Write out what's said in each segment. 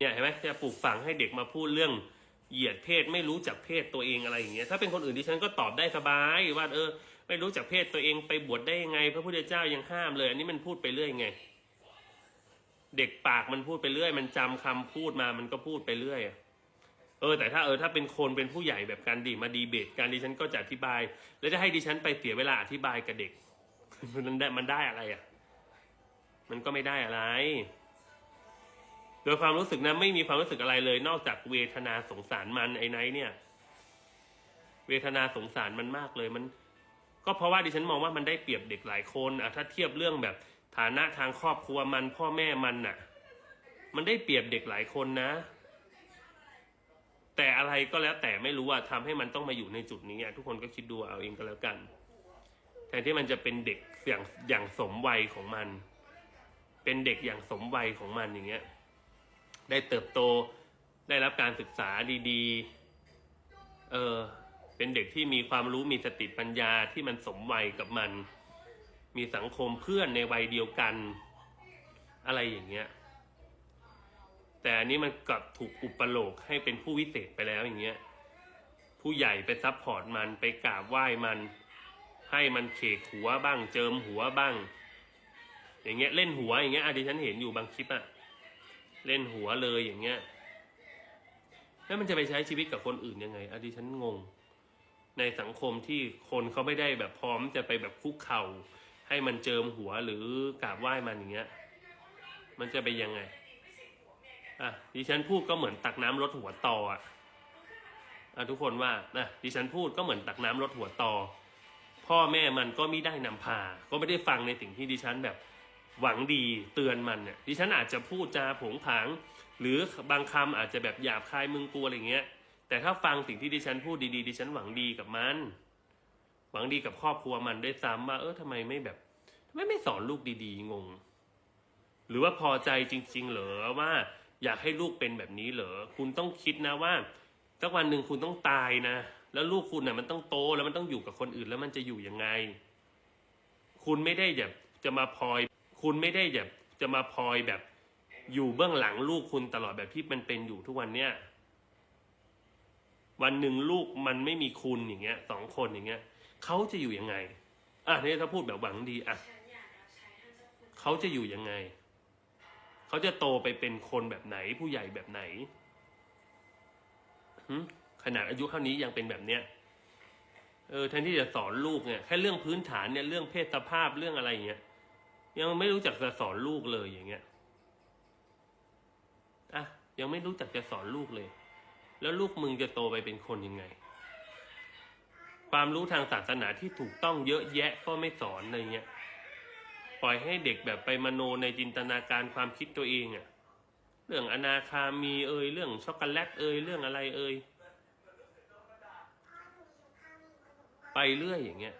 เนี่ยเห็นไหมจะปลูกฝังให้เด็กมาพูดเรื่องเหยียดเพศไม่รู้จักเพศตัวเองอะไรอย่างเงี้ยถ้าเป็นคนอื่นดิฉันก็ตอบได้สบายว่าเออ ไม่รู้จักเพศตัวเองไปบวชได้ยังไง พระพุทธเจ้ายังห้ามเลย อันนี้มันพูดไปเรื่อยไง เด็กปากมันพูดไปเรื่อย มันจำคำพูดมามันก็พูดไปเรื่อยเออแต่ถ้าเออถ้าเป็นคนเป็นผู้ใหญ่แบบการดีมาดีเบตการดิฉันก็จะอธิบาย แล้วจะให้ดิฉันไปเสียเวลาอธิบายกับเด็กมันได้มันได้อะไรอะ มันก็ไม่ได้อะไร โดยความรู้สึกนะไม่มีความรู้สึกอะไรเลย นอกจากเวทนาสงสารมันไอ้ไนท์เนี่ย เวทนาสงสารมันมากเลยมัน ก็เพราะว่าดิฉันมองว่ามันได้เปรียบเด็กหลายคนอะถ้าเทียบเรื่องแบบฐานะทางครอบครัวมันพ่อแม่มันน่ะ มันได้เปรียบเด็กหลายคนนะ แต่อะไรก็แล้วแต่ไม่รู้ว่าทำให้มันต้องมาอยู่ในจุดนี้อะทุกคนก็คิดดูเอาเองก็แล้วกันแทนที่มันจะเป็นเด็กอย่างอย่างสมวัยของมัน เป็นเด็กอย่างสมวัยของมันอย่างเงี้ย ได้เติบโตได้รับการศึกษาดีๆ เออเป็นเด็กที่มีความรู้มีสติปัญญาที่มันสมวัยกับมัน มีสังคมเพื่อนในวัยเดียวกัน อะไรอย่างเงี้ย แต่อันนี้มันกลับถูกอุปโลกให้เป็นผู้วิเศษไปแล้วอย่างเงี้ย ผู้ใหญ่ไปซัพพอร์ตมันไปกราบไหว้มัน ให้มันเขกหัวบ้าง เจิมหัวบ้าง อย่างเงี้ยเล่นหัวอย่างเงี้ยอะดิฉันเห็นอยู่บางคลิปอะ เล่นหัวเลยอย่างเงี้ยแล้วมันจะไปใช้ชีวิตกับคนอื่นยังไงอะดิฉันงง ในสังคมที่คนเขาไม่ได้แบบพร้อมจะไปแบบคุกเข่า ให้มันเจิมหัวหรือกราบไหว้มันอย่างเงี้ย มันจะไปยังไงอะดิฉันพูดก็เหมือนตักน้ำลดหัวตออะอะทุกคนว่านะดิฉันพูดก็เหมือนตักน้ำลดหัวตอพ่อแม่มันก็ไม่ได้นำพา ก็ไม่ได้ฟังในสิ่งที่ดิฉันแบบ หวังดีเตือนมันเนี่ยดิฉันอาจจะพูดจาผงผาง หรือบางคำอาจจะแบบหยาบคายมึงกูอะไรเงี้ย แต่ถ้าฟังสิ่งที่ดิฉันพูดดีๆดิฉันหวังดีกับมัน หวังดีกับครอบครัวมันด้วยซ้ำว่าเออทำไมไม่แบบทำไมไม่สอนลูกดีๆงง หรือว่าพอใจจริง ๆ เหรอว่า อยากให้ลูกเป็นแบบนี้เหรอคุณต้องคิดนะว่าสักวันหนึ่งคุณต้องตายนะ แล้วลูกคุณน่ะมันต้องโตแล้วมันต้องอยู่กับคนอื่นแล้วมันจะอยู่ยังไง คุณไม่ได้แบบจะมาพลอย คุณไม่ได้แบบจะมาพลอยแบบอยู่เบื้องหลังลูกคุณตลอดแบบที่มันเป็นอยู่ทุกวันเนี้ยวันหนึ่งลูกมันไม่มีคุณอย่างเงี้ยสองคนอย่างเงี้ยเขาจะอยู่ยังไงอะนี่ถ้าพูดแบบหวังดีอะเขาจะอยู่ยังไง เขาจะโตไปเป็นคนแบบไหน ผู้ใหญ่แบบไหนขนาดอายุเท่านี้ยังเป็นแบบเนี้ยเออแทนที่จะสอนลูกเนี่ยแค่เรื่องพื้นฐานเนี่ยเรื่องเพศสภาพเรื่องอะไรอย่างเงี้ย ยังไม่รู้จักจะสอนลูกเลยอย่างเงี้ยอะยังไม่รู้จักจะสอนลูกเลย แล้วลูกมึงจะโตไปเป็นคนยังไง ความรู้ทางศาสนาที่ถูกต้องเยอะแยะก็ไม่สอนอะไรเงี้ยปล่อยให้เด็กแบบไปมโนในจินตนาการความคิดตัวเองอะเรื่องอนาคามีเอ่ยเรื่องช็อกโกแลตเอ่ยเรื่องอะไรเอ่ยไปเรื่อยอย่างเงี้ย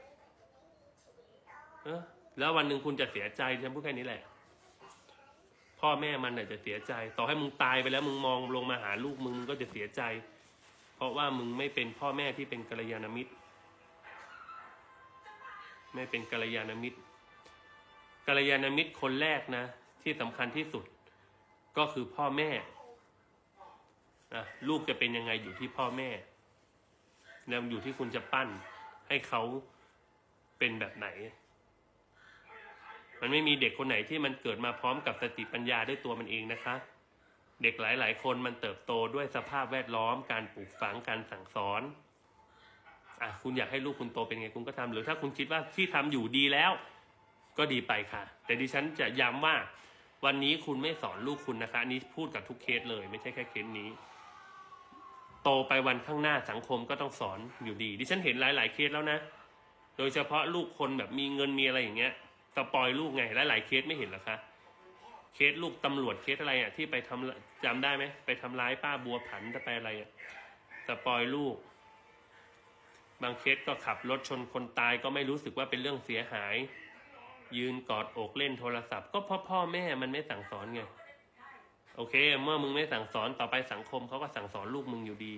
เออ แล้ววันหนึ่งคุณจะเสียใจฉันพูดแค่นี้แหละ พ่อแม่มันน่ะจะเสียใจ ต่อให้มึงตายไปแล้วมึงมองลงมาหาลูกมึงมึงก็จะเสียใจ เพราะว่ามึงไม่เป็นพ่อแม่ที่เป็นกัลยาณมิตร ไม่เป็นกัลยาณมิตรกัลยาณมิตรคนแรกนะ ที่สำคัญที่สุด ก็คือพ่อแม่นะลูกจะเป็นยังไงอยู่ที่พ่อแม่แล้วอยู่ที่คุณจะปั้น ให้เขาเป็นแบบไหน มันไม่มีเด็กคนไหนที่มันเกิดมาพร้อมกับสติปัญญาด้วยตัวมันเองนะคะ เด็กหลาย ๆ คนมันเติบโตด้วยสภาพแวดล้อม การปลูกฝังการสั่งสอนอะคุณอยากให้ลูกคุณโตเป็นไงคุณก็ทำหรือถ้าคุณคิดว่าที่ทำอยู่ดีแล้ว ก็ดีไปค่ะ แต่ดิฉันจะย้ำว่า วันนี้คุณไม่สอนลูกคุณนะคะอันนี้พูดกับทุกเคสเลย ไม่ใช่แค่เคสนี้ โตไปวันข้างหน้าสังคมก็ต้องสอนอยู่ดี ดิฉันเห็นหลาย ๆ เคสแล้วนะ โดยเฉพาะลูกคนแบบมีเงินมีอะไรอย่างเงี้ย สปอยลูกไงหลายๆเคสไม่เห็นหรอคะเคสลูกตำรวจเคสอะไรอะที่ไปทำจำได้ไหมไปทำร้ายป้าบัวผันจะไปอะไรอะสปอยลูก บางเคสก็ขับรถชนคนตายก็ไม่รู้สึกว่าเป็นเรื่องเสียหาย ยืนกอดอกเล่นโทรศัพท์ ก็เพราะพ่อแม่มันไม่สั่งสอนไง โอเค เมื่อมึงไม่สั่งสอนต่อไปสังคมเขาก็สั่งสอนลูกมึงอยู่ดี